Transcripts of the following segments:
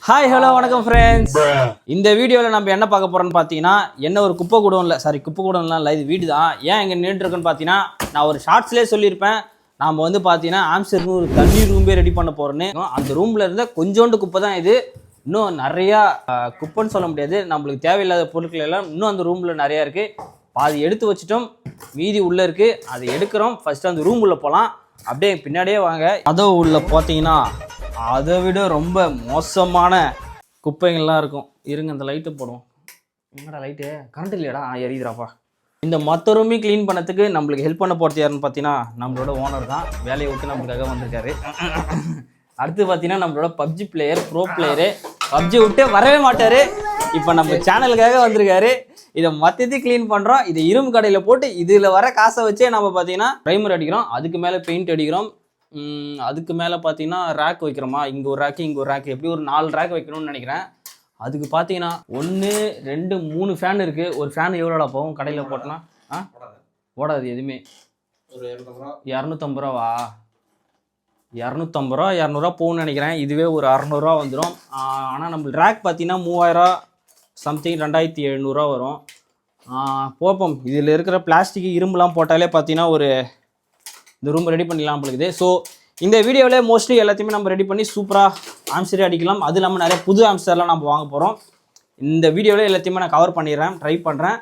Hi hello வணக்கம் friends இந்த வீடியோவில் நம்ம என்ன பார்க்க போகிறோம்னு பார்த்தீங்கன்னா என்ன ஒரு குப்பை கூடம் இல்லை சாரி குப்பை கூடம்லாம் இல்லை இது வீடு தான் ஏன் இங்கே நின்றுருக்குன்னு பார்த்தீங்கன்னா நான் ஒரு ஷார்ட்ஸ்லேயே சொல்லியிருப்பேன். நாம் வந்து பார்த்தீங்கன்னா ஆம்ஸ்டர்னு ஒரு தண்ணி ரூம்பே ரெடி பண்ண போகிறோன்னு அந்த ரூமில் இருந்த கொஞ்சோண்டு குப்பை தான் இது. இன்னும் நிறையா குப்பைன்னு சொல்ல முடியாது. நம்மளுக்கு தேவையில்லாத பொருட்கள் எல்லாம் இன்னும் அந்த ரூமில் நிறையா இருக்குது பாதி எடுத்து வச்சிட்டோம். மீதி உள்ளே இருக்குது அதை எடுக்கிறோம். ஃபஸ்ட்டு அந்த ரூம் உள்ள போகலாம் அப்படியே பின்னாடியே வாங்க. அதோ உள்ள பார்த்தீங்கன்னா அதை விட ரொம்ப மோசமான குப்பைகள்லாம் இருக்கும். இருங்க இந்த லைட்டை போடுவோம். என்னடா லைட்டு கரண்ட் இல்லையாடா? ஆ எரியுதுடாப்பா. இந்த மொத்த ரூமையும் க்ளீன் பண்ணதுக்கு நம்மளுக்கு ஹெல்ப் பண்ண போகிறது யாருன்னு பார்த்தீங்கன்னா நம்மளோட ஓனர் தான். வேலையை விட்டு நம்மளுக்காக வந்திருக்காரு. அடுத்து பார்த்தீங்கன்னா நம்மளோட PUBG player bro player PUBG விட்டு வரவே மாட்டார். இப்போ நம்ம சேனலுக்காக வந்திருக்காரு. இதை மொத்தத்தையும் க்ளீன் பண்ணுறோம் இதை இரும்பு கடையில் போட்டு இதில் வர காசை வச்சே நம்ம பார்த்தீங்கன்னா ப்ரைமர் அடிக்கிறோம். அதுக்கு மேலே பெயிண்ட் அடிக்கிறோம். அதுக்கு மேலே பார்த்தீங்கன்னா ரேக் வைக்கிறோமா? இங்கே ஒரு ரேக்கு இங்கே ஒரு ரேக்கு எப்படி ஒரு நாலு ரேக் வைக்கணும்னு நினைக்கிறேன். அதுக்கு பார்த்தீங்கன்னா ஒன்று ரெண்டு மூணு ஃபேன் இருக்குது ஒரு ஃபேன் எவ்வளோடா போகும்? கடையில் போட்டோன்னா ஆ? ஓடாது எதுவுமே. ஒரு இரநூத்தம்பது ரூபா. இரநூத்தம்பது ரூபாவா? இரநூத்தம்பது ரூபா இரநூறுவா போகும்னு நினைக்கிறேன். இதுவே ஒரு அறநூறுவா வந்துடும் ஆனால் நம்ம ரேக் பார்த்தீங்கன்னா மூவாயிரம் சம்திங் ரெண்டாயிரத்தி எழுநூறுவா வரும். போப்போம். இதில் இருக்கிற பிளாஸ்டிக் இரும்புலாம் போட்டாலே பார்த்தீங்கன்னா ஒரு இந்த ரூம் ரெடி பண்ணிடலாம் நம்மளுக்கு ஸோ இந்த வீடியோவில் மோஸ்ட்லி எல்லாத்தையுமே நம்ம ரெடி பண்ணி சூப்பராக ஆம்ஸ்டரே அடிக்கலாம். அது இல்லாமல் நிறைய புது ஆம்ஸ்டர்லாம் நம்ம வாங்க போகிறோம் இந்த வீடியோவில் எல்லாத்தையுமே நான் கவர் பண்ணிடுறேன் ட்ரை பண்ணுறேன்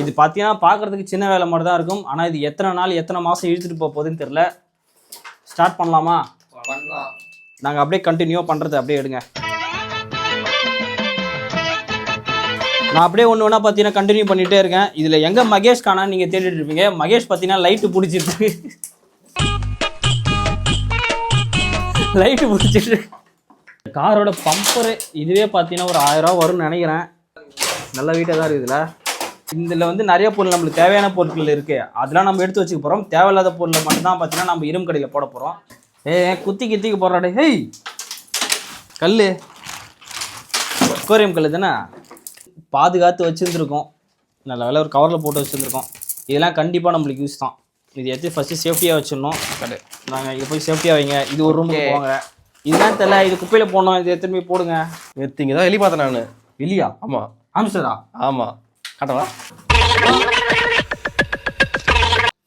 இது பார்த்தீங்கன்னா பார்க்குறதுக்கு சின்ன வேலை மட்டும் தான் இருக்கும். ஆனால் இது எத்தனை நாள் எத்தனை மாதம் இழுத்துட்டு போக போகுதுன்னு தெரில ஸ்டார்ட் பண்ணலாமா? பண்ணலாம் நாங்கள் அப்படியே கண்டினியூவாக பண்ணுறது அப்படியே எடுங்க. நான் அப்படியே ஒன்று ஒன்றா பார்த்தீங்கன்னா கண்டினியூ பண்ணிகிட்டே இருக்கேன். இதில் எங்கே மகேஷ் காணா நீங்கள் தேடிட்டு இருப்பீங்க. மகேஷ் பார்த்தீங்கன்னா லைட்டு பிடிச்சிருக்கு லைட்டு பிடிச்சிட்டு காரோட பம்பரு இதுவே பார்த்தீங்கன்னா ஒரு ஆயிரம் வரும்னு நினைக்கிறேன். நல்ல வீட்டாக தான் இருக்குதுல்ல இதில் வந்து நிறைய பொருள் நம்மளுக்கு தேவையான பொருட்கள் இருக்குது அதெல்லாம் நம்ம எடுத்து வச்சுக்க போகிறோம் தேவையில்லாத பொருளை மட்டும்தான் பார்த்தீங்கன்னா நம்ம இரும்பு கடையில் போட போகிறோம் ஏ குத்தி கித்திக்கு போடுறாடே. ஹேய்! கல் அக்வாரியம் கல் தானே? பாதுகாத்து வச்சுருந்துருக்கோம். நல்ல வேலை ஒரு கவரில் போட்டு வச்சுருந்துருக்கோம். இதெல்லாம் கண்டிப்பாக நம்மளுக்கு யூஸ் தான். இது எடுத்து ஃபஸ்ட்டு சேஃப்டியாக வச்சிடணும். கடை நாங்கள் இதை போய் சேஃப்டியாக வைங்க. இது ஒரு ரூமுக்கு போவாங்க இதுதான் தெரியல இது குப்பையில் போடணும். இது போய் போடுங்க. இங்கே தான் வெளியே பார்த்தேன் நான். இல்லையா ஆமாம் ஆம்ஸ்டரா ஆமாம் காட்டவா?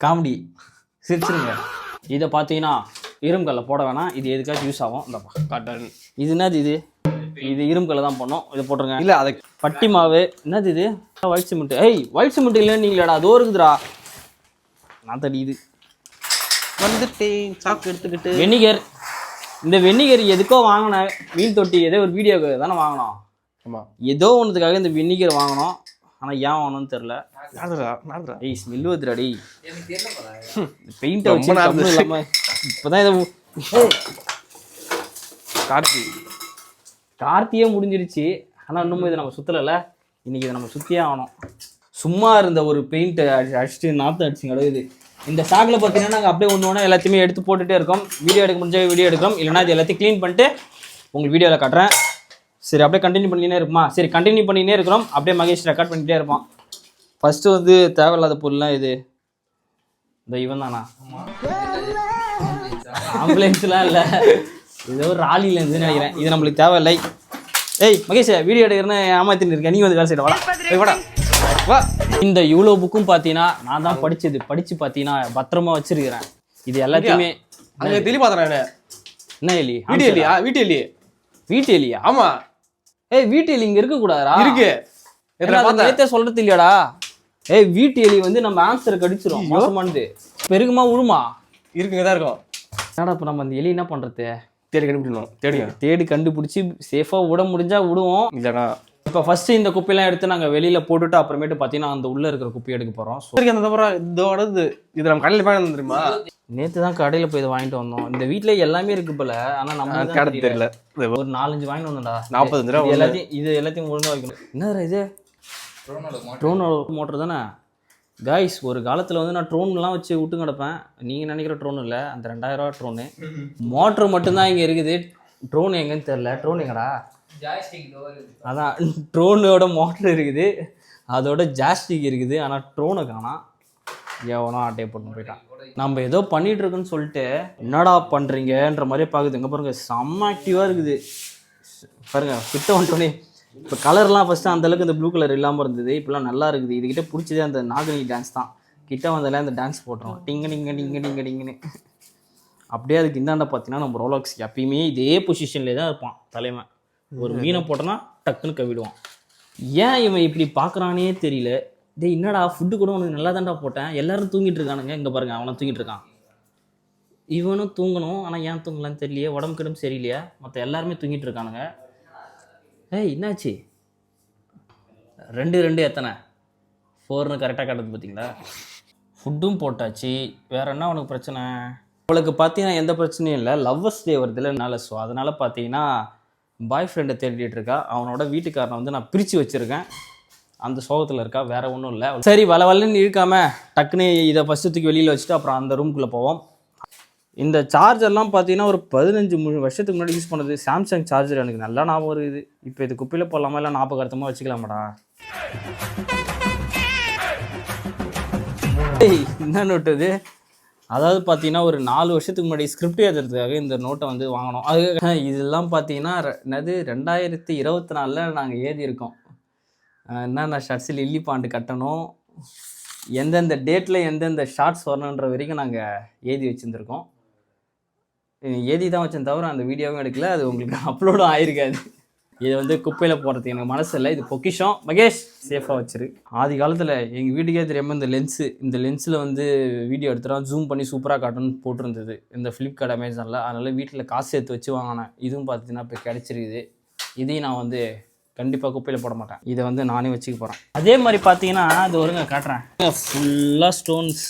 காமெடி. சிரிச்சிருங்க. இதை பார்த்தீங்கன்னா இரும்புக்கல்ல போட வேணாம். இது எதுக்காச்சும் யூஸ் ஆகும். இந்தப்பா காட்டன். இது என்னது இது? இது இரும்புக்கல்ல தான் பண்ணோம் இதை போட்டுருங்க. இல்லை அதை பட்டி மாவு. என்னது இது? White cement. ஏய் ஒயிட் சிமெண்ட் இல்லைன்னு நீங்களாடா? அதோ இருக்குதுடா. நான் தடி இது வந்துட்டேன். சாக்கு எடுத்துக்கிட்டு. வெனிகர். இந்த வெனிகர் எதுக்கோ வாங்கினேன் மீன் தொட்டி ஏதோ ஒரு வீடியோக்கு தானே வாங்கினோம். ஆமாம் ஏதோ ஒன்றுத்துக்காக இந்த வெனிகர் வாங்கினோம். ஆனால் ஏன் வாங்கணும்னு தெரில ஏய் ஸ்மெல் டேய் பெயிண்ட்டை ரொம்ப வச்சு இல்லாம இப்போதான் இதை கார்த்தி. கார்த்தியே முடிஞ்சிருச்சு. ஆனால் இன்னும் இதை நம்ம சுற்றலைல்ல இன்னைக்கு இதை நம்ம சுற்றியே ஆகணும். சும்மா இருந்த ஒரு பெயிண்ட்டை அடிச்சுட்டு நாற்று அடிச்சு கிடக்குது இந்த சாக்கில் பார்த்தீங்கன்னா நாங்கள் அப்படியே ஒன்று ஒன்று எல்லாத்தையுமே எடுத்து போட்டுகிட்டே இருக்கோம். வீடியோ எடுக்க முடிஞ்ச வீடியோ எடுக்கிறோம். இல்லைனா இது எல்லாத்தையும் க்ளீன் பண்ணிட்டு உங்களுக்கு வீடியோவில் காட்டுறேன். சரி அப்படியே கண்டினியூ பண்ணினே இருக்குமா? சரி கண்டினியூ பண்ணினே இருக்கிறோம். அப்படியே மகேஷ் ரெக்கார்ட் பண்ணிகிட்டே இருப்பான். ஃபஸ்ட்டு வந்து தேவையில்லாத பொருள்லாம் இது இந்த இவன் தானா? ஆம்புலன்ஸ்லாம் இல்லை. ஏதோ ஒரு ராலியில் இருந்து நினைக்கிறேன். இது நம்மளுக்கு தேவையில்லை. ஏய் மகேஷ் வீடியோ எடுக்கிறேன்னு ஏமாத்தின்னு இருக்கேன் நீ வந்து வேலை செய்ய வாடா. வாடா. வா. இந்த இவ்வளோ புக்கும் பார்த்தீங்கன்னா நான் தான் படிச்சது. படித்து பார்த்தீங்கன்னா பத்திரமா வச்சிருக்கிறேன். இது எல்லாத்தையுமே அங்கே தெளி பார்த்தேன் நான் என்ன எலி? வீட்டு எலியா வீட்டு எலி வீட்டு எலியா ஆமாம் ஏய் வீட்டு எலி இங்கே இருக்கக்கூடாதா இருக்கு. நேத்தே சொல்றது இல்லையாடா ஏய் வீட்டு எலி வந்து நம்ம ஆன்சரை கடிச்சிரும் மோசமானது. பெருகுமா உழுமா? இருக்குங்க தான் இருக்கும். என்னடா இப்போ நம்ம அந்த எலி என்ன பண்ணுறது தேடி கண்டுபிடிக்கணும். தேடிங்க. தேடி கண்டுபிடிச்சி சேஃபாக விட முடிஞ்சா விடுவோம் இல்லைண்ணா இப்போ ஃபர்ஸ்ட் இந்த குப்பையெல்லாம் எடுத்து நாங்கள் வெளியில் போட்டுட்டு அப்புறமேட்டு பார்த்தீங்கன்னா அந்த உள்ளே இருக்கிற குப்பையை எடுக்க போகிறோம் சரி அந்த தவிர இதோட இது இது நம்ம கடையில் வாங்கி தெரியுமா நேற்று தான் கடையில் போய் இதை வாங்கிட்டு வந்தோம். இந்த வீட்டில் எல்லாமே இருக்கு போல ஆனால் நம்ம கடை தெரியல. ஒரு நாலஞ்சு வாங்கிட்டு வந்தோம்டா. நாற்பத்தஞ்சு ரூபா இது எல்லாத்தையும் இது எல்லாத்தையும் ஒழுங்கா வைக்கணும். என்னடா இது? ட்ரோனோட மோட்டர் தானே? காய்ஸ் ஒரு காலத்தில் வந்து நான் ட்ரோன்லாம் வச்சு விட்டு கிடப்பேன். நீங்கள் நினைக்கிற ட்ரோன் இல்லை. அந்த ரெண்டாயிரம் ரூபா ட்ரோனு மோட்ரு மட்டும்தான் இங்கே இருக்குது. ட்ரோன் எங்கன்னு தெரில ட்ரோன் எங்கடா? அதான் ட்ரோனோட மோட்டர் இருக்குது. அதோட ஜாஸ்டிக் இருக்குது. ஆனால் ட்ரோனை காணாம் எவனோ அட்டை போட்டு போயிட்டான். நம்ம ஏதோ பண்ணிட்டு சொல்லிட்டு என்னடா பண்ணுறீங்கன்ற மாதிரியே பார்க்குது இங்கே பாருங்க செம்ம ஆக்டிவாக இருக்குது. பாருங்க கிட்ட வந்துட்டோன்னே இப்போ கலர்லாம் ஃபஸ்ட்டு அந்தளவுக்கு இந்த ப்ளூ கலர் இல்லாமல் இருந்தது. இப்போலாம் நல்லா இருக்குது. இதுகிட்ட பிடிச்சதே அந்த நாகினி டான்ஸ் தான். கிட்ட வந்தாலே அந்த டான்ஸ் போட்டுரும் டிங்க டிங்க டிங்க டிங்க டிங்கன்னு. அப்படியே அதுக்கு இந்தாண்ட பார்த்தீங்கன்னா நம்ம ரோலாக்ஸ் எப்பயுமே இதே பொசிஷன்லேயே தான் இருப்பான் தலைவன். ஒரு மீனை போட்டோன்னா டக்குன்னு கவிடுவான் ஏன் இவன் இப்படி பார்க்குறானே தெரியல. டேய் என்னடா ஃபுட்டு கூட உனக்கு நல்லா தான்டா போட்டேன். எல்லாரும் தூங்கிட்டு இருக்கானுங்க. இங்கே பாருங்க அவனும் தூங்கிட்டு இருக்கான். இவனும் தூங்கணும் ஆனால் ஏன் தூங்கலான்னு தெரியலையே. உடம்பு கிடம்பு சரியில்லையா. மற்ற எல்லாருமே தூங்கிட்டு இருக்கானுங்க. ஏய் என்னாச்சு? ரெண்டு ரெண்டு எத்தனை? ஃபோர்னு கரெக்டாக காட்டுது பார்த்தீங்களா ஃபுட்டும் போட்டாச்சு. வேற என்ன உனக்கு பிரச்சனை? அவளுக்கு பார்த்தீங்கன்னா எந்த பிரச்சனையும் இல்லை. லவ்வர்ஸ் டே வருதுல என்னால். ஸோ அதனால் பார்த்தீங்கன்னா பாய் ஃப்ரெண்டை தேடிட்டு இருக்கா அவனோட வீட்டுக்காரனை வந்து நான் பிரித்து வச்சுருக்கேன். அந்த சோகத்தில் இருக்கா வேற ஒன்றும் இல்லை. சரி வள வளன்னு இழுக்காம டக்குன்னு இதை ஃபஸ்ட்டு தூக்கி வெளியில் வச்சுட்டு அப்புறம் அந்த ரூம்குள்ளே போவோம். இந்த சார்ஜர்லாம் பார்த்தீங்கன்னா ஒரு பதினஞ்சு மூணு வருஷத்துக்கு முன்னாடி யூஸ் பண்ணது சாம்சங் சார்ஜர் எனக்கு நல்லா ஞாபகம் இருக்குது. இப்போ இது குப்பையில் போடலாமா இல்லை ஞாபகார்த்தமாக வச்சுக்கலாமாடா? என்ன நோட்டு அதாவது பார்த்தீங்கன்னா ஒரு நாலு வருஷத்துக்கு முன்னாடி ஸ்கிரிப்ட் எழுதுறதுக்காக இந்த நோட்டை வந்து வாங்கினோம். அது இதெல்லாம் பார்த்தீங்கன்னா என்னது ரெண்டாயிரத்தி இருபத்தி நாலில் நாங்கள் எழுதியிருக்கோம் என்னென்ன ஷர்ட்ஸில் லில்லி பாண்டு கட்டணும் எந்தெந்த டேட்டில் எந்தெந்த ஷார்ட்ஸ் வரணுன்ற வரைக்கும் நாங்கள் எழுதி வச்சுருந்துருக்கோம். எழுதி தான் வச்சேன் தவிர அந்த வீடியோவும் எடுக்கல. அது உங்களுக்கு அப்லோடும் ஆயிருக்காது. இது வந்து குப்பையில் போடுறதுக்கு எனக்கு மனசு இல்லை இது பொக்கிஷம். மகேஷ் சேஃபாக வச்சிரு. ஆதி காலத்தில் எங்கள் வீட்டுக்கே தெரியாமல் இந்த லென்ஸு இந்த லென்ஸில் வந்து வீடியோ எடுத்துகிறோம் ஜூம் பண்ணி சூப்பராக காட்டணும்னு போட்டிருந்தது. இந்த ஃப்ளிப்கார்ட் அமேசானில் அதனால் வீட்டில் காசு சேர்த்து வச்சு வாங்கினேன். இதுவும் பார்த்தீங்கன்னா இப்போ கிடச்சிருக்குது. இதையும் நான் வந்து கண்டிப்பாக குப்பையில் போட மாட்டேன். இதை வந்து நானே வச்சுக்க போகிறேன் அதே மாதிரி பார்த்தீங்கன்னா அது ஒருங்க காட்டுறேன். ஃபுல்லாக ஸ்டோன்ஸ்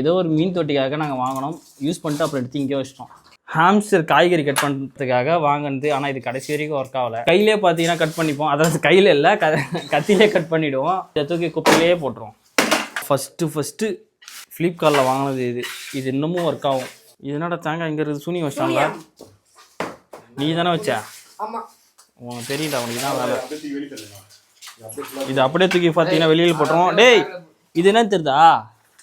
ஏதோ ஒரு மீன் தொட்டிக்காக நாங்கள் வாங்கினோம். யூஸ் பண்ணிட்டு அப்புறம் எடுத்து இங்கே வச்சிட்டோம். ஹாம்ஸ்டர் காய்கறி கட் பண்ணுறதுக்காக வாங்கினது. ஆனால் இது கடைசி வரைக்கும் ஒர்க் ஆகலை. கையிலே பார்த்தீங்கன்னா கட் பண்ணிப்போம். அதாவது கையில் இல்லை க கத்திலே கட் பண்ணிவிடுவோம் இதை தூக்கி குப்பையிலே போட்டுருவோம். ஃபஸ்ட்டு ஃபஸ்ட்டு ஃப்ளிப்கார்ட்டில் வாங்கினது இது. இது இன்னமும் ஒர்க் ஆகும். இது என்னடா தேங்காய் இங்கே இருக்குது? சூனி வச்சிட்டாங்களா நீ தானே வச்ச? உனக்கு தெரியல உனக்கு தான் வேலை. இது அப்படியே தூக்கி பார்த்தீங்கன்னா வெளியில் போட்டுருவோம். டேய் இது என்ன தெரியுதா?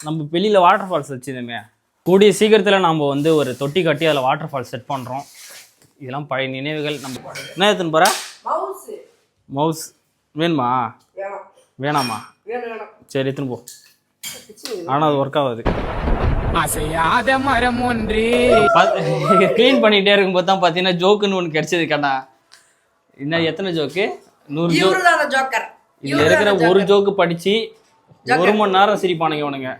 நம்ம வெளியில் வாட்டர் ஃபால்ஸ் வச்சுருந்தோமே. கூடிய சீக்கிரத்தில் நம்ம வந்து ஒரு தொட்டி கட்டி அதில் வாட்டர் ஃபால்ஸ் செட் பண்ணுறோம் இதெல்லாம் பழைய நினைவுகள் நம்ம என்ன எடுத்துன்னு போகிற மவுஸ் மவுஸ் வேணுமா? வேணும். சரி எடுத்துன்னு போ. ஆனால் அது ஒர்க் ஆகாது. அசையாத மரம் ஒன்று. க்ளீன் பண்ணிகிட்டே இருக்கும்போது தான் பார்த்தீங்கன்னா ஜோக்குன்னு ஒன்று கிடைச்சது கண்ணா. என்ன எத்தனை ஜோக்கு நூறு ஜோக் இவருதான் அந்த ஜோக்கர் இதுல இருக்கிற ஒரு ஜோக்கு படிச்சு ஒரு மணி நேரம் சிரிப்பானுங்க இவனுங்க.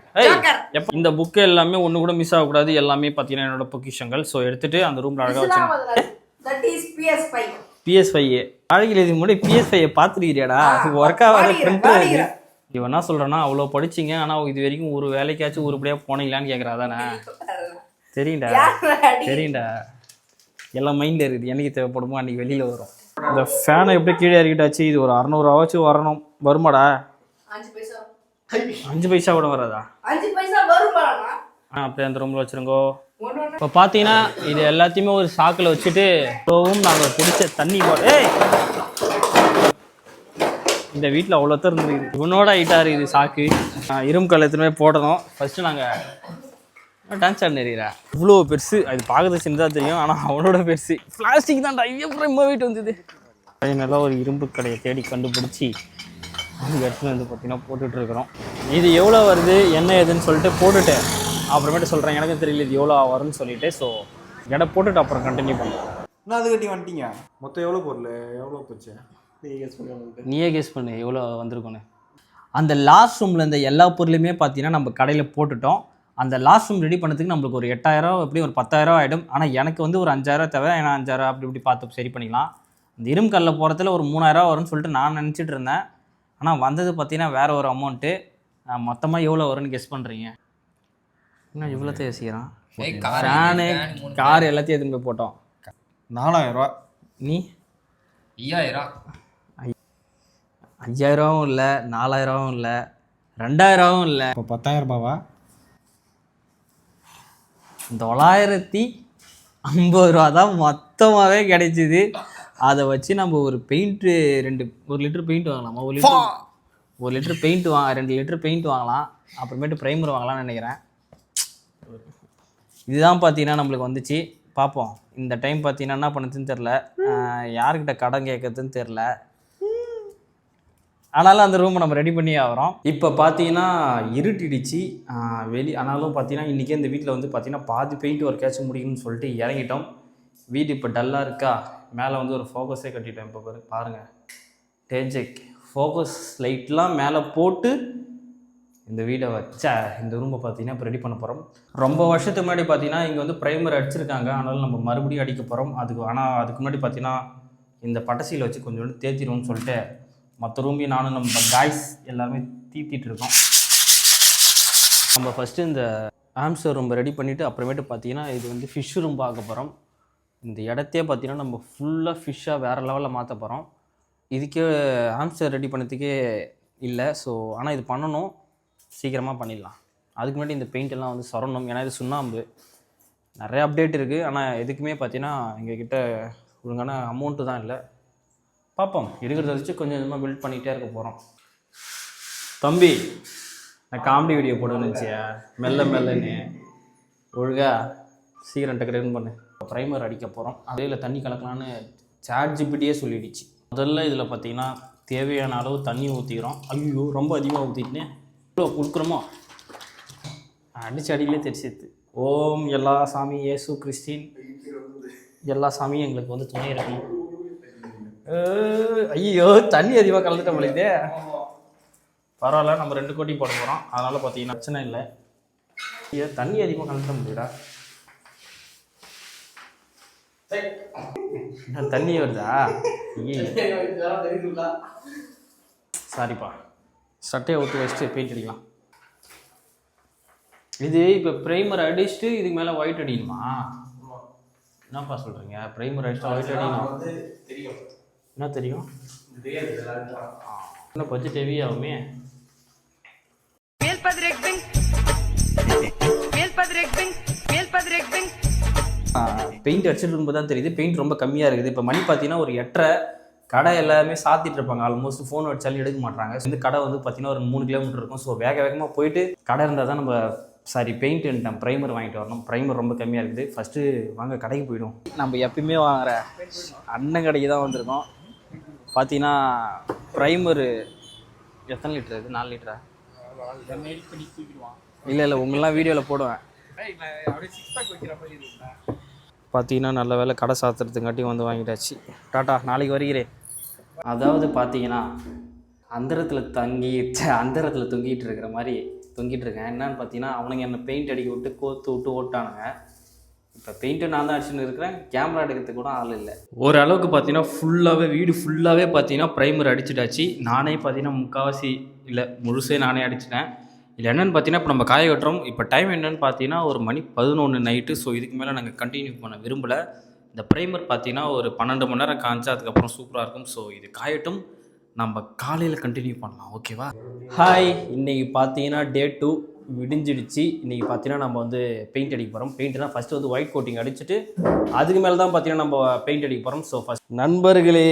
இந்த புக்கு எல்லாமே ஒண்ணு கூட மிஸ் ஆகக்கூடாது. எல்லாமே பார்த்தீங்கன்னா என்னோட பொக்கிஷங்கள். ஸோ எடுத்துட்டு அந்த ரூம்ல அழகா வச்சு பிஎஸ் ஃபைவ் அழகில் இதுக்கு முன்னாடி பிஎஸ் ஃபைவ் பார்த்துருக்கிறியாடா ஒர்க் ஆகாத பிரிண்டர். இவன் என்ன சொல்றான்னா அவ்வளோ படிச்சீங்க ஆனா இது வரைக்கும் ஒரு வேலைக்காச்சும் உருப்படியா போனீங்களான்னு கேட்குறா தானே தெரியும்டா. தெரியும்டா. எல்லாம் மைண்டில் இருக்குது. என்னைக்கு தேவைப்படுமோ அன்னைக்கு வெளியில வரும். இந்த ஃபேனை எப்படி கீழே இறக்கிட்டாச்சு? இது ஒரு அறநூறுவாச்சும் வரணும். வருமாடா? அஞ்சு பைசா கூட வராதா? அஞ்சு பைசா வருமாண்ணா ஆ அப்படியே அந்த ரூமில் வச்சுருங்கோ. இப்போ பார்த்தீங்கன்னா இது எல்லாத்தையுமே ஒரு சாக்கில் வச்சுட்டு இப்போவும் நாங்கள் குடிச்ச தண்ணி ஏய்! இந்த வீட்டில் அவ்வளோத்தான் இருந்துருக்குது. இவனோட ஹைட்டாக இருக்குது சாக்கு. இரும்பு கல் எத்தனை போடணும் ஃபஸ்ட்டு நாங்கள் டான்ஸ் ஆடினு இருக்கிறா இவ்வளோ பெருசு. அது பார்க்கறது சின்னதாக தெரியும் ஆனால் அவனோட பெருசு. பிளாஸ்டிக் தான்டா. அப்புறம் இம்மா வீட்டு வந்தது. நல்லா ஒரு இரும்பு கடையை தேடி கண்டுபிடிச்சி அங்கே எடுத்துன்னு வந்து பார்த்தீங்கன்னா போட்டுட்டு இருக்கிறோம் இது எவ்வளோ வருது என்ன ஏதுன்னு சொல்லிட்டு போட்டுட்டு அப்புறமேட்டு சொல்கிறேன் எனக்கு தெரியல இது எவ்வளோ வரும்னு சொல்லிட்டு. ஸோ எடை போட்டுட்டு அப்புறம் கண்டினியூ பண்ணுறேன் என்ன அது கட்டி வந்துட்டீங்க? மொத்தம் எவ்வளோ பொருள்? எவ்வளோ போச்சு? நீயே கெஸ் பண்ணு எவ்வளோ வந்திருக்குன்னு அந்த லாஸ்ட் ரூமில் இருந்த எல்லா பொருளுமே பார்த்தீங்கன்னா நம்ம கடையில் போட்டுட்டோம். அந்த லாஸ்ட் ரூம் ரெடி பண்ணதுக்கு நம்மளுக்கு ஒரு எட்டாயிரம் எப்படியும் ஒரு பத்தாயிரம் ஆகிடும் ஆனால் எனக்கு வந்து ஒரு அஞ்சாயிரம் தேவை. ஏன்னா அஞ்சாயிரம் அப்படி இப்படி பார்த்து சரி பண்ணிக்கலாம். இந்த இரும்பு கல்லில் போகிறதுல ஒரு மூணாயிரம் வரும்னு சொல்லிட்டு நான் நினச்சிட்டு இருந்தேன். ஆனால் வந்தது பார்த்தீங்கன்னா வேற ஒரு அமௌண்ட்டு மொத்தமாக எவ்வளோ வரும்னு கெஸ் பண்ணுறீங்க இன்னும் இவ்வளோத்தையும் யோசிக்கிறான். ஃபேனு கார் எல்லாத்தையும் எதுவும் போய் போட்டோம். நாலாயிரம் ரூபா. நீ? ஐயாயிரம். ஐயாயிரமும் இல்லை நாலாயிரமும் இல்லை ரெண்டாயிரமும் இல்லை. இப்போ பத்தாயிரம் ரூபாவா? தொள்ளாயிரத்தி ஐம்பது ரூபா தான் மொத்தமாகவே கிடைச்சிது. அதை வச்சு நம்ம ஒரு பெயிண்ட்டு ரெண்டு ஒரு லிட்டர் பெயிண்ட் வாங்கலாமா? ஒரு லிட்டர் ஒரு லிட்டர் பெயிண்ட் வாங்க ரெண்டு லிட்டர் பெயிண்ட் வாங்கலாம். அப்புறமேட்டு ப்ரைமர் வாங்கலாம்னு நினைக்கிறேன். இதுதான் பார்த்தீங்கன்னா நம்மளுக்கு வந்துச்சு. பார்ப்போம் இந்த டைம் பார்த்தீங்கன்னா என்ன பண்ணுறதுன்னு தெரில யாருக்கிட்ட கடன் கேட்கறதுன்னு தெரில ஆனாலும் அந்த ரூமை நம்ம ரெடி பண்ணி ஆகிறோம். இப்போ பார்த்தீங்கன்னா இருட்டிடுச்சு. வெளி ஆனாலும் பார்த்தீங்கன்னா இன்றைக்கி இந்த வீட்டில் வந்து பார்த்தீங்கன்னா பாதி பெயிண்ட் ஒர்க்காச்சும் முடியும்னு சொல்லிட்டு இறங்கிட்டோம். வீடு இப்போ டல்லாக இருக்கா? மேலே வந்து ஒரு ஃபோக்கஸே கட்டிட்டேன். இப்போ பாரு பாருங்கள் டேஜெக் ஃபோக்கஸ் லைட்லாம் மேலே போட்டு இந்த வீடை வச்சா இந்த ரூமை பார்த்தீங்கன்னா இப்போ ரெடி பண்ண போகிறோம் ரொம்ப வருஷத்துக்கு முன்னாடி பார்த்தீங்கன்னா இங்கே வந்து ப்ரைமர் அடிச்சிருக்காங்க. ஆனாலும் நம்ம மறுபடியும் அடிக்க போகிறோம் அதுக்கு ஆனால் அதுக்கு முன்னாடி பார்த்தீங்கன்னா இந்த பட்டசீலை வச்சு கொஞ்சோண்டு தேத்திடுவோம்னு சொல்லிட்டு மற்ற ரூமையும் நானும் நம்ம காய்ஸ் எல்லாமே தீத்திட்டு இருக்கோம். நம்ம ஃபஸ்ட்டு இந்த ஆம்ஸ்டர் ரூம் ரெடி பண்ணிவிட்டு அப்புறமேட்டு பார்த்தீங்கன்னா இது வந்து ஃபிஷ் ரூம் பார்க்க போகிறோம் இந்த இடத்தையே பார்த்தீங்கன்னா நம்ம ஃபுல்லாக ஃபிஷ்ஷாக வேறு லெவலில் மாற்ற போகிறோம் இதுக்கே ஆம்ஸ்டர் ரெடி பண்ணதுக்கே இல்லை. ஸோ ஆனால் இது பண்ணணும். சீக்கிரமாக பண்ணிடலாம். அதுக்கு முன்னாடி இந்த பெயிண்ட் எல்லாம் வந்து சொரணும். ஏன்னா இது சுண்ணாம்பு. நிறைய அப்டேட் இருக்குது ஆனால் எதுக்குமே பார்த்தீங்கன்னா எங்ககிட்ட ஒழுங்கான அமௌண்ட்டு தான் இல்லை. பார்ப்போம். இருக்கிறத வச்சு கொஞ்சம் கொஞ்சமாக பில்ட் பண்ணிகிட்டே இருக்க போகிறோம் தம்பி நான் காமெடி வீடியோ போடணும்னு மெல்ல மெல்லன்னு. ஒழுங்கா. சீக்கிரம் டக்குன்னு பண்ணு. ப்ரைமர் அடிக்க போகிறோம் அதில் தண்ணி கலக்கலான்னு சாட் ஜிபிட்டியே சொல்லிடுச்சு. முதல்ல இதில் பார்த்தீங்கன்னா தேவையான அளவு தண்ணி ஊற்றிக்கிறோம் ஐயோ ரொம்ப அதிகமாக ஊற்றிட்டேன் இவ்வளோ கொடுக்குறோமோ? அடிச்சு அடியிலே தெரிச்சிது ஓம் எல்லா சாமி ஏசு கிறிஸ்டின் எல்லா சாமியும் எங்களுக்கு வந்து துணை இருக்கணும் ஐயோ தண்ணி அதிகமாக கலந்துட்ட முடியுதே பரவாயில்ல நம்ம ரெண்டு கோட்டி போட போகிறோம் அதனால் பார்த்தீங்கன்னா பிரச்சனை இல்லை. ஐயோ தண்ணி அதிகமாக கலந்துட்ட முடியுடா தண்ணி வருதா? சாரிப்பா சட்டையை ஊற்றி வச்சுட்டு பெயிண்ட் அடிக்கலாம் இது இப்போ ப்ரைமர் அடிச்சுட்டு இதுக்கு மேலே ஒயிட் அடிக்கணுமா? என்னப்பா சொல்கிறீங்க ப்ரைமர் அடிச்சுட்டு ஒயிட் அடிக்கணும். என்ன தெரியும்? இன்னும் பட்ஜெட் ஹெவி ஆகுமே? Meelpadrekbing. Meelpadrekbing. Meelpadrekbing. பெயிண்ட் அடிச்சிட்டு இருக்கும்போது தான் தெரியுது. பெயிண்ட் ரொம்ப கம்மியாக இருக்குது. இப்போ மணி பார்த்தீங்கன்னா ஒரு எட்டரை கடை எல்லாமே சாத்திட்டு இருப்பாங்க. ஆல்மோஸ்ட் ஃபோன் வச்சாலும் எடுக்க மாட்டாங்க இந்த கடை வந்து பார்த்தீங்கன்னா ஒரு மூணு கிலோமீட்டர் இருக்கும். ஸோ வேக வேகமாக போயிட்டு கடை இருந்தால் தான் நம்ம சாரி பெயிண்ட் ப்ரைமர் வாங்கிட்டு வரணும். ப்ரைமர் ரொம்ப கம்மியாக இருக்குது. ஃபஸ்ட்டு வாங்க கடைக்கு போயிடும் நம்ம எப்பயுமே வாங்குற அண்ணன் கடைக்கு தான் வந்திருக்கோம். பார்த்தீங்கன்னா ப்ரைமரு எத்தனை லிட்டர் இது? நாலு லிட்டரா இல்லை இல்லை உங்களெலாம் வீடியோவில் போடுவேன். பார்த்தீங்கன்னா நல்ல வேலை கடை சாத்துறதுங்காட்டியும் வந்து வாங்கிட்டாச்சு. டாட்டா நாளைக்கு வருகிறேன் அதாவது பார்த்தீங்கன்னா அந்தரத்தில் தங்கி அந்தரத்தில் தொங்கிட்டு இருக்கிற மாதிரி தொங்கிட்டு இருக்கேன். என்னன்னு பார்த்தீங்கன்னா அவனுங்க என்னை பெயிண்ட் அடிக்க விட்டு கோத்து விட்டு ஓட்டானுங்க இப்போ பெயிண்ட்டு நான் தான் அடிச்சுன்னு இருக்கிறேன். கேமரா எடுக்கிறதுக்கு கூட ஆள் இல்லை. ஓரளவுக்கு பார்த்தீங்கன்னா ஃபுல்லாகவே வீடு ஃபுல்லாகவே பார்த்தீங்கன்னா ப்ரைமர் அடிச்சிட்டாச்சு. நானே பார்த்தீங்கன்னா முக்கால்வாசி இல்லை முழுசே நானே அடிச்சிட்டேன். இதில் என்னென்னு பார்த்தீங்கன்னா இப்போ நம்ம காய வெட்டுறோம். இப்போ டைம் என்னென்னு பார்த்தீங்கன்னா ஒரு மணி பதினொன்று நைட்டு ஸோ இதுக்கு மேலே நாங்கள் கண்டினியூ பண்ண விரும்பலை. இந்த ப்ரைமர் பார்த்தீங்கன்னா ஒரு பன்னெண்டு மணி நேரம் காய்ச்சா அதுக்கப்புறம் சூப்பராக இருக்கும். ஸோ இது காயட்டும். நம்ம காலையில் கண்டினியூ பண்ணலாம். ஓகேவா ஹாய் இன்றைக்கி பார்த்தீங்கன்னா டே டூ விடிஞ்சிடுச்சு. இன்றைக்கி பார்த்தீங்கன்னா நம்ம வந்து பெயிண்ட் அடிக்க போகிறோம் பெயிண்ட்னா ஃபஸ்ட்டு வந்து ஒயிட் கோட்டிங் அடிச்சுட்டு அதுக்கு மேலே தான் பார்த்தீங்கன்னா நம்ம பெயிண்ட் அடிக்க போகிறோம் ஸோ ஃபஸ்ட் நண்பர்களே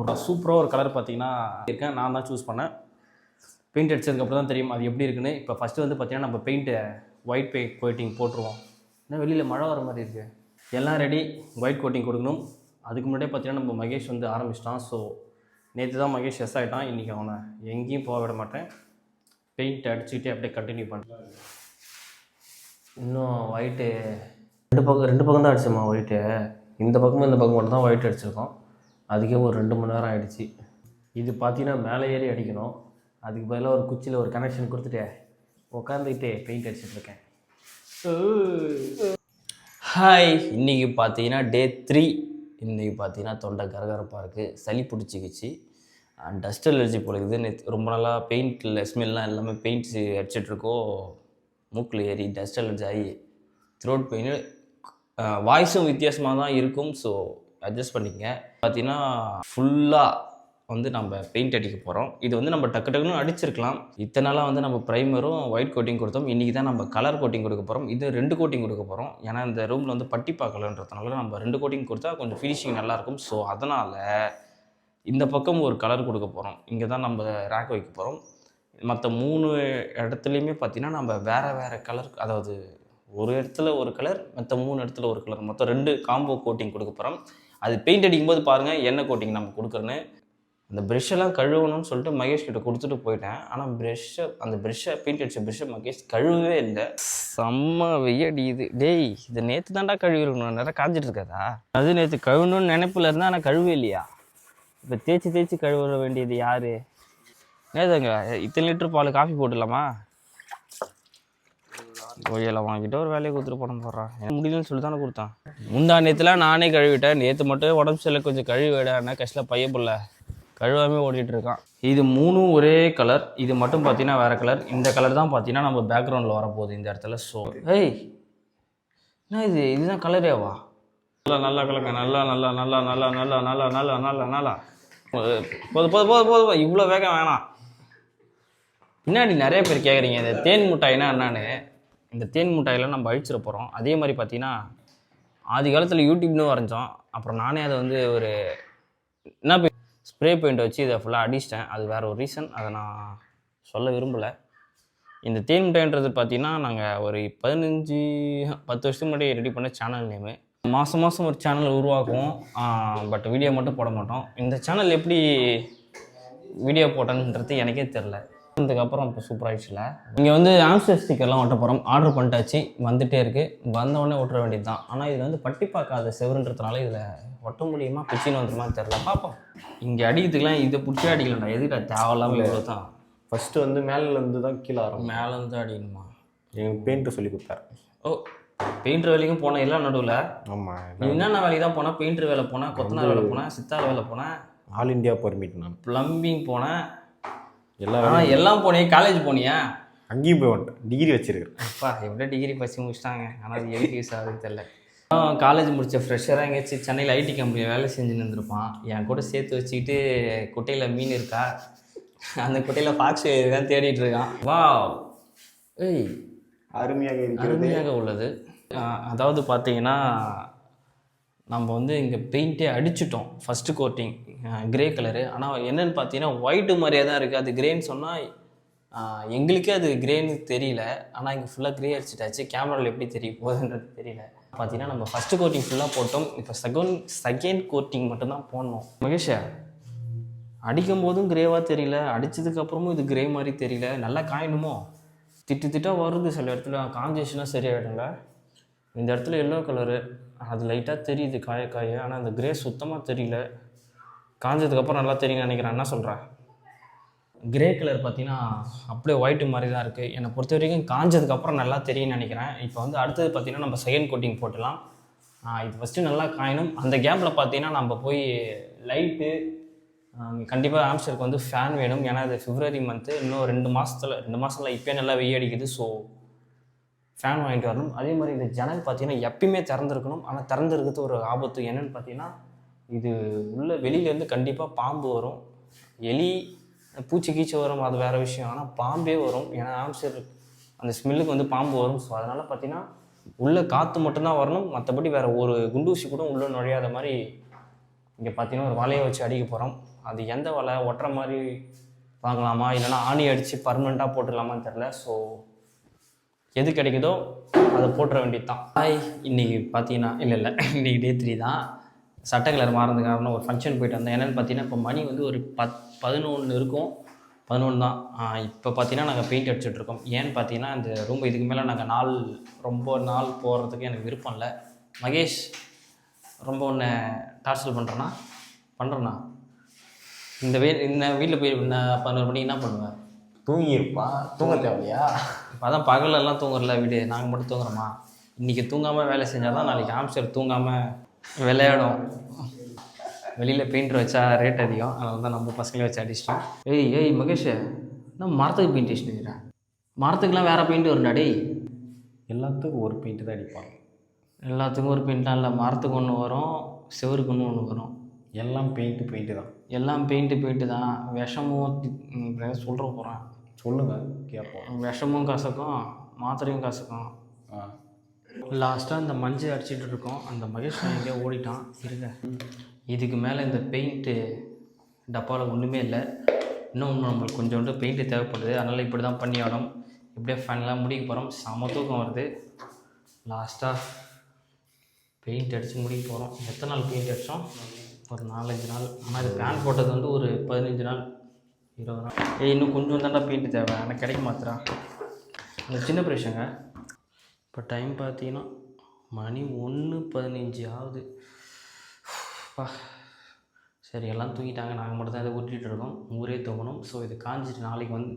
ஒரு சூப்பராக ஒரு கலர் பார்த்தீங்கன்னா இருக்கேன் நான் தான் சூஸ் பண்ணேன். பெயிண்ட் அடித்ததுக்கப்புறம் தான் தெரியும் அது எப்படி இருக்குன்னு. இப்போ ஃபஸ்ட்டு வந்து பார்த்திங்கன்னா நம்ம பெயிண்ட்டு ஒயிட் பெயிண்ட் கோட்டிங் போட்டுருவோம். ஏன்னா வெளியில் மழை வர மாதிரி இருக்குது எல்லாம் ரெடி ஒயிட் கோட்டிங் கொடுக்கணும். அதுக்கு முன்னாடியே பார்த்தீங்கன்னா நம்ம மகேஷ் வந்து ஆரம்பிச்சிட்டான். ஸோ நேற்று தான் மகேஷ் எஸ் ஆகிட்டான் இன்றைக்கி அவனை எங்கேயும் போக விட மாட்டேன். பெயிண்ட் அடிச்சுக்கிட்டே அப்படியே கண்டினியூ பண்ணுறேன் இன்னும் ஒயிட்டு ரெண்டு பக்கம் ரெண்டு பக்கம் தான் அடிச்சோம்மா ஒயிட்டு இந்த பக்கமும் இந்த பக்கம் மட்டும் தான் ஒயிட் அடிச்சிருக்கோம். அதுக்கே ஒரு ரெண்டு மணி நேரம் ஆயிடுச்சு. இது பார்த்தீங்கன்னா மேலே ஏறி அடிக்கணும். அதுக்கு பதிலாக ஒரு குச்சியில் ஒரு கனெக்ஷன் கொடுத்துட்டு உட்காந்துக்கிட்டே பெயிண்ட் அடிச்சிட்டு இருக்கேன். ஹாய் இன்றைக்கி பார்த்தீங்கன்னா டே த்ரீ இன்றைக்கி பார்த்தீங்கன்னா தொண்டை கரகரப்பாக இருக்குது சளி பிடிச்சிக்கிச்சு. டஸ்ட் அலர்ஜி போல இருக்குது. ரொம்ப நாளாக பெயிண்டில் ஸ்மெல்லாம் எல்லாமே பெயிண்ட்ஸ் அடிச்சிட்ருக்கோம் மூக்கில் ஏறி டஸ்ட் அலர்ஜி ஆகி த்ரோட் பெயின் வாய்ஸும் வித்தியாசமாக தான் இருக்கும். ஸோ அட்ஜஸ்ட் பண்ணிக்கங்க. பார்த்தீங்கன்னா ஃபுல்லாக வந்து நம்ம பெயிண்ட் அடிக்க போகிறோம் இது வந்து நம்ம டக்கு டக்குன்னு அடிச்சிருக்கலாம். இத்தனை நாளாக வந்து நம்ம ப்ரைமரும் ஒயிட் கோட்டிங் கொடுத்தோம். இன்றைக்கி தான் நம்ம கலர் கோட்டிங் கொடுக்க போகிறோம் இது ரெண்டு கோட்டிங் கொடுக்க போகிறோம் ஏன்னா இந்த ரூமில் வந்து பட்டி பார்க்கலன்றதுனால நம்ம ரெண்டு கோட்டிங் கொடுத்தா கொஞ்சம் ஃபினிஷிங் நல்லாயிருக்கும் ஸோ அதனால் இந்த பக்கம் ஒரு கலர் கொடுக்க போகிறோம் இங்கே தான் நம்ம ரேக் வைக்க போகிறோம் மற்ற மூணு இடத்துலையுமே பார்த்திங்கன்னா நம்ம வேறு வேறு கலர் அதாவது ஒரு இடத்துல ஒரு கலர் மற்ற மூணு இடத்துல ஒரு கலர் மொத்தம் ரெண்டு காம்போ கோட்டிங் கொடுக்க போகிறோம் அது பெயிண்ட் அடிக்கும்போது பாருங்கள் என்ன கோட்டிங் நம்ம கொடுக்குறேன்னு. அந்த ப்ரெஷ்ஷெல்லாம் கழுவணும்னு சொல்லிட்டு மகேஷ் கிட்ட கொடுத்துட்டு போயிட்டேன். ஆனால் ப்ரெஷ்ஷை அந்த ப்ரெஷ்ஷை பெயிண்ட் அடிச்ச ப்ரெஷ்ஷை மகேஷ் கழுவவே இல்லை. செம்ம வெய்யடிக்குது டேய் இது நேற்று தாண்டா கழுவிடணும் நேரம் காஞ்சிட்டு இருக்காதா? அது நேற்று கழுவணும்னு நினைப்பில் இருந்தால் ஆனால் கழுவே இல்லையா? இப்போ தேய்ச்சி தேய்ச்சி கழுவ வேண்டியது யார்? ஏதாங்க இத்தனை லிட்டர் பால் காஃபி போட்டுடலாமா? ஒய்யலை வாங்கிட்டு ஒரு வேலையை கொடுத்துட்டு படம் போடுறான் எனக்கு முடியலன்னு சொல்லி தானே கொடுத்தான். முந்தா நேற்றுலாம் நானே கழுவிட்டேன். நேற்று மட்டும் உடம்பு சரியில்லை கொஞ்சம் கழுவி விட கஷ்டம் பைய புள்ள. கழுவாமே ஓடிட்டு இருக்கான் இது மூணும் ஒரே கலர் இது மட்டும் பார்த்தீங்கன்னா வேற கலர் இந்த கலர் தான் பார்த்தீங்கன்னா நம்ம பேக்ரவுண்டில் வரப்போகுது இந்த இடத்துல. ஸோ ஏய் என்ன இது? இதுதான் கலரேவா நல்லா நல்லா கலக்க நல்லா நல்லா நல்லா நல்லா நல்லா நல்லா நல்லா நல்லா நல்லா. போதும் போதும் போதும் போதும் இவ்வளோ வேகம் வேணாம். பின்னாடி நிறைய பேர் கேட்குறீங்க இந்த தேன் மிட்டாய்னா என்னன்னு. இந்த தேன் மிட்டாயெல்லாம் நம்ம அழிச்சிட போகிறோம் அதே மாதிரி பார்த்தீங்கன்னா ஆதி காலத்தில் யூடியூப்னு வரைஞ்சோம். அப்புறம் நானே அதை வந்து ஒரு என்ன ஸ்ப்ரே பெயிண்ட் வச்சு இதை ஃபுல்லாக அடிச்சிட்டேன். அது வேறு ஒரு ரீசன் அதை நான் சொல்ல விரும்பலை. இந்த தேன் மிட்டாய்ன்றது பார்த்தீங்கன்னா நாங்கள் ஒரு பதினஞ்சு பத்து வருஷத்துக்கு முன்னாடி ரெடி பண்ண சேனல் நேமு மாதம் மாதம் ஒரு சேனல் உருவாக்குவோம். பட் வீடியோ மட்டும் போட மாட்டோம். இந்த சேனல் எப்படி வீடியோ போட்டேன்றது எனக்கே தெரில அதுக்கப்புறம் இப்போ சூப்பர் ஆயிடுச்சுல. இங்கே வந்து ஆம்ஸ்டர் ஸ்டிக்கர்லாம் ஒட்ட போகிறோம் ஆர்டர் பண்ணிட்டாச்சு. வந்துட்டே இருக்குது வந்த உடனே ஒட்டுற வேண்டியது தான் ஆனால் இது வந்து பட்டி பார்க்காத செவருன்றதுனால இதில் ஒட்ட முடியுமா பிச்சின்னு வந்துருமா தெரில பார்ப்போம் இங்கே அடிக்கிறதுக்குலாம் இதை பிடிச்சி அடிக்கலடா எதுடா தேவையில்லாமல் இவ்வளோ தான் ஃபஸ்ட்டு வந்து மேலேருந்து தான் கீழே ஆரம்பம் மேலேருந்து அடிக்கணுமா? எங்கள் பெயிண்ட்டு சொல்லி கொடுத்தாரு. ஓ பெயிண்டர் வேலைக்கும் போனேன் இல்லை நடுவில்? ஆமாம் என்னென்ன வேலைக்கு தான் போனேன் பெயிண்டர் வேலை போனேன் கொத்தனார் வேலை போனேன் சித்தார் வேலை போனேன் ஆல் இந்தியா பர்மிட் நான். ப்ளம்பிங் போனேன் எல்லா ஆனால் எல்லாம் போனியே காலேஜ் போனியா? அங்கேயும் போய் வந்துட்டேன். டிகிரி வச்சிருக்கேன். அப்பா எப்படியோ டிகிரி படிச்சு முடிச்சிட்டாங்க? ஆனால் அது எதுக்கு யூஸ் ஆகுதுன்னு தெரில காலேஜ் முடித்த ஃப்ரெஷராக எங்கேயாச்சும் சென்னையில் ஐடி கம்பெனியில் வேலை செஞ்சுன்னு இருந்திருப்பான். என் கூட சேர்த்து வச்சுக்கிட்டு குட்டையில் மீன் இருக்கா? அந்த குட்டையில் ஃபாக்ஸ் இருக்கான்னு தேடிட்டு இருக்கான். வா ஏய் அருமையாக அருமையாக உள்ளது. அதாவது பார்த்தீங்கன்னா நம்ம வந்து இங்கே பெயிண்ட்டே அடிச்சிட்டோம். ஃபஸ்ட்டு கோட்டிங் கிரே கலரு ஆனால் என்னென்னு பார்த்தீங்கன்னா ஒயிட்டு மாதிரியே தான் இருக்குது அது கிரேன்னு சொன்னால் எங்களுக்கே அது கிரேன்னு தெரியல. ஆனால் இங்கே ஃபுல்லாக கிரே அடிச்சிட்டாச்சு. கேமராவில் எப்படி தெரிய போகுதுன்றது தெரியல. பார்த்தீங்கன்னா நம்ம ஃபஸ்ட்டு கோட்டிங் ஃபுல்லாக போட்டோம். இப்போ செகண்ட் செகண்ட் கோட்டிங் மட்டும்தான் போடணும். மகேஷா அடிக்கும் போதும் கிரேவாக தெரியல. அடித்ததுக்கப்புறமும் இது கிரே மாதிரி தெரியல. நல்லா காயணுமோ? திட்டு திட்டா வருது சில இடத்துல. காஞ்சேஷனாக சரியாயிடும்ல. இந்த இடத்துல எல்லோ கலரு அது லைட்டாக தெரியுது காய காய. ஆனால் அந்த கிரே சுத்தமாக தெரியல. காஞ்சதுக்கப்புறம் நல்லா தெரியும்னு நினைக்கிறேன். என்ன சொல்கிறேன் கிரே கலர் பார்த்தீங்கன்னா அப்படியே ஒயிட்டு மாதிரி தான் இருக்குது என்னை பொறுத்த வரைக்கும் காஞ்சதுக்கப்புறம் நல்லா தெரியும்னு நினைக்கிறேன். இப்போ வந்து அடுத்தது பார்த்தீங்கன்னா நம்ம செகண்ட் கோட்டிங் போட்டுலாம் இது ஃபஸ்ட்டு நல்லா காயணும். அந்த கேப்பில் பார்த்தீங்கன்னா நம்ம போய் லைட்டு கண்டிப்பாக ஆம்ஸ்டருக்கு வந்து ஃபேன் வேணும். ஏன்னா இது ஃபிப்ரவரி மந்த்து இன்னும் ரெண்டு மாதத்தில் ரெண்டு மாதத்தில் இப்போயே நல்லா வெய்ய அடிக்குது. ஸோ ஃபேன் வாங்கிட்டு வரணும். அதே மாதிரி இந்த ஜன்னல் பார்த்தீங்கன்னா எப்பயுமே திறந்துருக்கணும். ஆனால் திறந்துருக்கிறது ஒரு ஆபத்து. என்னன்னு பார்த்தீங்கன்னா இது உள்ள வெளியிலேருந்து கண்டிப்பாக பாம்பு வரும். எலி பூச்சி கீச்சி வரும். அது வேறு விஷயம். ஆனால் பாம்பே வரும். ஏன்னா ஆம்ஸ்டர் அந்த ஸ்மெல்லுக்கு வந்து பாம்பு வரும். ஸோ அதனால் பார்த்தீங்கன்னா உள்ளே காற்று மட்டும்தான் வரணும். மற்றபடி வேறு ஒரு குண்டூசி கூட உள்ளே நுழையாத மாதிரி இங்கே பார்த்தீங்கன்னா ஒரு வலையை வச்சு அடிக்க போகிறோம் அது எந்த வலை? ஒட்டுற மாதிரி வாங்கலாமா இல்லைன்னா ஆணி அடித்து பர்மனெண்ட்டாக போட்டுடலாமான்னு தெரில ஸோ எது கிடைக்குதோ அதை போட்டுற வேண்டியது தான் ஹாய் இன்றைக்கி பார்த்தீங்கன்னா இல்லை இல்லை இன்றைக்கி டே த்ரீ தான். சட்டை கலர் மாறினது காரணம் ஒரு ஃபங்க்ஷன் போயிட்டு வந்தேன். என்னென்னு பார்த்தீங்கன்னா இப்போ மணி வந்து ஒரு பத் பதினொன்று இருக்கும். பதினொன்று தான். இப்போ பார்த்தீங்கன்னா நாங்கள் பெயிண்ட் அடிச்சுட்ருக்கோம் ஏன்னு பார்த்தீங்கன்னா இந்த ரூம் இதுக்கு மேலே நாங்கள் நாள் ரொம்ப நாள் போகிறதுக்கு எனக்கு விருப்பம் இல்லை. மகேஷ் ரொம்ப உன்னை டார்ச்சல் பண்ணுறேன்னா பண்ணுறேண்ணா இந்த வே இந்த வீட்டில் போய் பதினோரு மணிக்கு என்ன பண்ணுவேன்? தூங்கியிருப்பா. தூங்க தேவையா அதான் பகலெல்லாம் தூங்குறல வீடு. நாங்கள் மட்டும் தூங்குறோமா? இன்றைக்கி தூங்காமல் வேலை செஞ்சால் தான் நாளைக்கு ஆம்ஸ்டர் தூங்காமல் விளையாடும். வெளியில் பெயிண்டர் வச்சா ரேட் அதிகம். அதனால தான் நம்ம பசங்களே வச்சு அடிச்சிட்டோம். ஏய் ஏய் மகேஷ் என்ன மரத்துக்கு பெயிண்ட் அடிச்சுட்டு மரத்துக்குலாம் வேறு பெயிண்ட் வரும்டா டேய். எல்லாத்துக்கும் ஒரு பெயிண்ட் தான் அடிப்பாங்க. எல்லாத்துக்கும் ஒரு பெயிண்ட்லாம் இல்லை மரத்துக்கு ஒன்று வரும் செவருக்கு ஒன்று ஒன்று வரும். எல்லாம் பெயிண்ட்டு பெயிண்ட்டு தான். எல்லாம் பெயிண்ட்டு பெயிண்ட்டு தான். விஷமும் சொல்கிற போகிறேன் சொல்லுங்கள் கேட்போம். விஷமும் கசக்கும் மாத்திரையும் கசக்கும். லாஸ்ட்டாக இந்த மஞ்சள் அடிச்சிட்டு இருக்கோம். அந்த மகேஷ் எங்கேயோ ஓடிட்டான். இருங்க. இதுக்கு மேலே இந்த பெயிண்ட்டு டப்பாவில் ஒன்றுமே இல்லை. இன்னும் இன்னும் நம்மளுக்கு கொஞ்சோண்டு பெயிண்ட்டு தேவைப்படுது. அதனால் இப்படி தான் பண்ணி ஆடும் இப்படியே ஃபைனலாக முடிக்க போகிறோம் செம தூக்கம் வருது. லாஸ்ட்டாக பெயிண்ட் அடித்து முடிக்க போகிறோம் எத்தனை நாள் பெயிண்ட் அடித்தோம் ஒரு நாலஞ்சு நாள். ஆனால் இது பேன் போட்டது வந்து ஒரு பதினஞ்சு நாள். இருபது ரூபா. ஏய் இன்னும் கொஞ்சம் தாண்டா பெயிண்ட் தேவை. ஆனால் கிடைக்க மாத்திரா அந்த சின்ன பிரச்சனைங்க இப்போ டைம் பார்த்தீங்கன்னா மணி ஒன்று பதினஞ்சு ஆகுது. பா. சரி எல்லாம் தூங்கிட்டாங்க. நாங்கள் மட்டும் தான் இதை உருட்டிகிட்டு இருக்கோம். ஊரே தூங்கணும் ஸோ இது காஞ்சிட்டு நாளைக்கு வந்து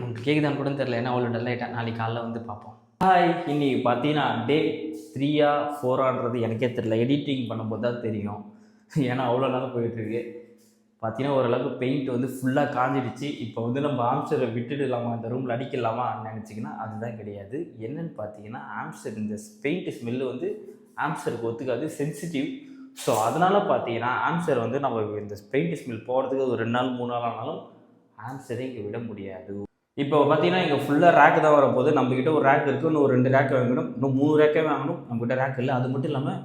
உங்களுக்கு கேட்குதான்னு கூட தெரில ஏன்னா அவ்வளோ டல் நாளைக்கு காலைல வந்து பார்ப்போம். ஹாய் இன்னைக்கு பார்த்தீங்கன்னா டே த்ரீயா ஃபோரான்றது எனக்கே தெரில எடிட்டிங் பண்ணும்போது தான் தெரியும். ஏன்னா அவ்வளோ நாள் போயிட்டுருக்கு பார்த்தீங்கன்னா ஓரளவுக்கு பெயிண்ட் வந்து ஃபுல்லாக காஞ்சிடுச்சு. இப்போ வந்து நம்ம ஆம்ஸ்டரை விட்டுடலாமா? இந்த ரூமில் அடிக்கலாமா? நினச்சிங்கன்னா அதுதான் கிடையாது. என்னன்னு பார்த்தீங்கன்னா ஆம்ஸ்டர் இந்த பெயிண்ட் ஸ்மெல்லு வந்து ஆம்ஸ்டருக்கு ஒத்துக்காது சென்சிட்டிவ் ஸோ அதனால் பார்த்தீங்கன்னா ஆம்ஸ்டர் வந்து நம்ம இந்த பெயிண்ட் ஸ்மெல் போகிறதுக்கு ஒரு ரெண்டு நாள் மூணு நாள் ஆனாலும் ஆம்ஸ்டரை இங்கே விட முடியாது. இப்போ பார்த்தீங்கன்னா இங்கே ஃபுல்லாக ரேக்கு தான் வரப்போகுது. நம்மக்கிட்ட ஒரு ரேக் இருக்குது இன்னும் ஒரு ரெண்டு ரேக் வாங்கணும் இன்னும் மூணு ரேக்கே வாங்கணும். நம்மக்கிட்ட ரேக் இல்லை. அது மட்டும் இல்லாமல்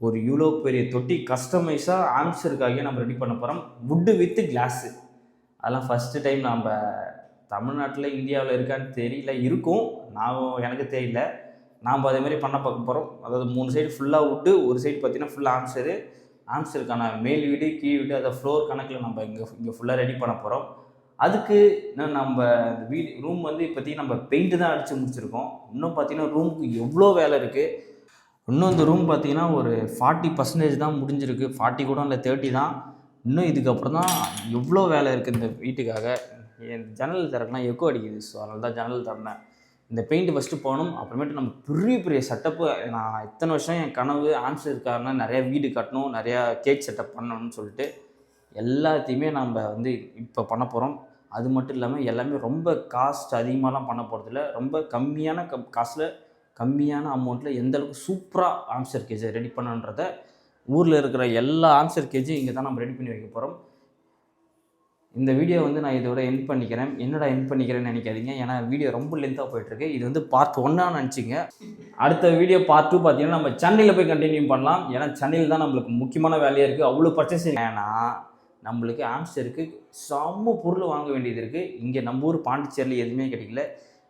ஒரு இவ்வளோ பெரிய தொட்டி கஸ்டமைஸாக ஆன்சருக்காக நம்ம ரெடி பண்ண போகிறோம் வுட்டு வித்து கிளாஸு அதெல்லாம் ஃபஸ்ட்டு டைம் நம்ம தமிழ்நாட்டில் இந்தியாவில் இருக்கான்னு தெரியல. இருக்கும். நான் எனக்கு தெரியல. நாம் அதே மாதிரி பண்ண பார்க்க போகிறோம் அதாவது மூணு சைடு ஃபுல்லாக விட்டு ஒரு சைடு பார்த்தீங்கன்னா ஃபுல்லாக ஆன்சரு ஆன்சருக்கான மேல் வீடு கீழ் வீடு அதை ஃப்ளோர் கணக்கில் நம்ம இங்கே இங்கே ஃபுல்லாக ரெடி பண்ண போகிறோம் அதுக்கு இன்னும் நம்ம வீடு ரூம் வந்து இப்போதைக்கு நம்ம பெயிண்ட்டு தான் அடித்து முடிச்சிருக்கோம். இன்னும் பார்த்தீங்கன்னா ரூமுக்கு எவ்வளோ வேலை இருக்குது இன்னும் இந்த ரூம் பார்த்தீங்கன்னா ஒரு ஃபார்ட்டி பர்சன்டேஜ் தான் முடிஞ்சிருக்கு. ஃபார்ட்டி கூட இல்லை தேர்ட்டி தான். இன்னும் இதுக்கப்புறம் தான் எவ்வளோ வேலை இருக்குது இந்த வீட்டுக்காக? என் ஜன்னல் திறக்கலாம் எக்கோ அடிக்குது. ஸோ அதனால தான் ஜன்னல் திறந்தேன். இந்த பெயிண்ட் ஃபஸ்ட்டு போகணும் அப்புறமேட்டு நம்ம பெரிய பெரிய செட்டப்பு நான் இத்தனை வருஷம் என் கனவு ஆன்சர் இருக்காருன்னா நிறையா வீடு கட்டணும் நிறையா கேக் செட்டப் பண்ணணும்னு சொல்லிட்டு எல்லாத்தையுமே நம்ம வந்து இப்போ பண்ண போகிறோம் அது மட்டும் இல்லாமல் எல்லாமே ரொம்ப காஸ்ட் அதிகமாகலாம் பண்ண போகிறதில்ல ரொம்ப கம்மியான க காசில் கம்மியான அமௌண்ட்டில் எந்தளவுக்கு சூப்பராக ஆன்சர் கேஜை ரெடி பண்ணுன்றத ஊரில் இருக்கிற எல்லா ஆன்சர் கேஜும் இங்கே தான் நம்ம ரெடி பண்ணி வைக்க போகிறோம் இந்த வீடியோ வந்து நான் இதோட எண்ட் பண்ணிக்கிறேன். என்னடா எண்ட் பண்ணிக்கிறேன்னு நினைக்காதீங்க. ஏன்னா வீடியோ ரொம்ப லென்த்தாக போயிட்டுருக்கு. இது வந்து பார்ட் ஒன்னாக நினச்சிங்க. அடுத்த வீடியோ பார்ட் டூ பார்த்தீங்கன்னா நம்ம சென்னையில் போய் கண்டினியூ பண்ணலாம். ஏன்னா சென்னையில் தான் நம்மளுக்கு முக்கியமான வேலையாக இருக்குது அவ்வளோ பர்ச்சேஸ் ஏன்னா நம்மளுக்கு ஆம்ஸ்டருக்கு செம்ம பொருள் வாங்க வேண்டியது இருக்குது இங்கே நம்ம ஊர் பாண்டிச்சேரியில் எதுவுமே கிடைக்கல.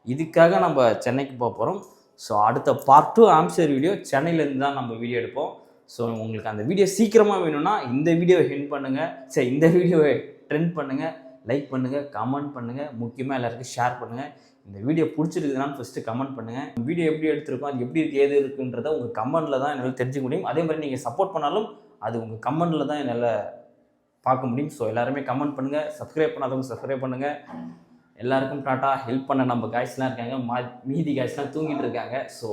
இதுக்காக நம்ம சென்னைக்கு போக போகிறோம் ஸோ அடுத்த பார்ட் டூ ஆம்சர் வீடியோ சென்னையிலேருந்து தான் நம்ம வீடியோ எடுப்போம். ஸோ உங்களுக்கு அந்த வீடியோ சீக்கிரமாக வேணும்னா இந்த வீடியோவை ஹென் பண்ணுங்கள் சரி இந்த வீடியோவை ட்ரெண்ட் பண்ணுங்கள் லைக் பண்ணுங்கள் கமெண்ட் பண்ணுங்கள் முக்கியமாக எல்லாருக்கும் ஷேர் பண்ணுங்கள் இந்த வீடியோ பிடிச்சிருக்குதுன்னு ஃபஸ்ட்டு கமெண்ட் பண்ணுங்கள் வீடியோ எப்படி எடுத்திருக்கோம் அது எப்படி இருக்குது ஏது இருக்குன்றதை உங்கள் கமெண்ட்டில் தான் என்னால் தெரிஞ்சுக்க முடியும். அதே மாதிரி நீங்கள் சப்போர்ட் பண்ணாலும் அது உங்கள் கமெண்ட்டில் தான் என்னால் பார்க்க முடியும். ஸோ எல்லாருமே கமெண்ட் பண்ணுங்கள் சப்ஸ்கிரைப் பண்ணாதவங்க சப்ஸ்கிரைப் பண்ணுங்கள் எல்லாருக்கும் டாட்டா ஹெல்ப் பண்ண நம்ம காய்ஸ்லாம் இருக்காங்க. மா மீதி காய்ஸ்லாம் தூங்கிட்டு இருக்காங்க. ஸோ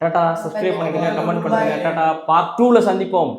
டாட்டா சப்ஸ்கிரைப் பண்ணுங்க கமெண்ட் பண்ணுங்க. டாட்டா பார்ட் டூவில் சந்திப்போம்.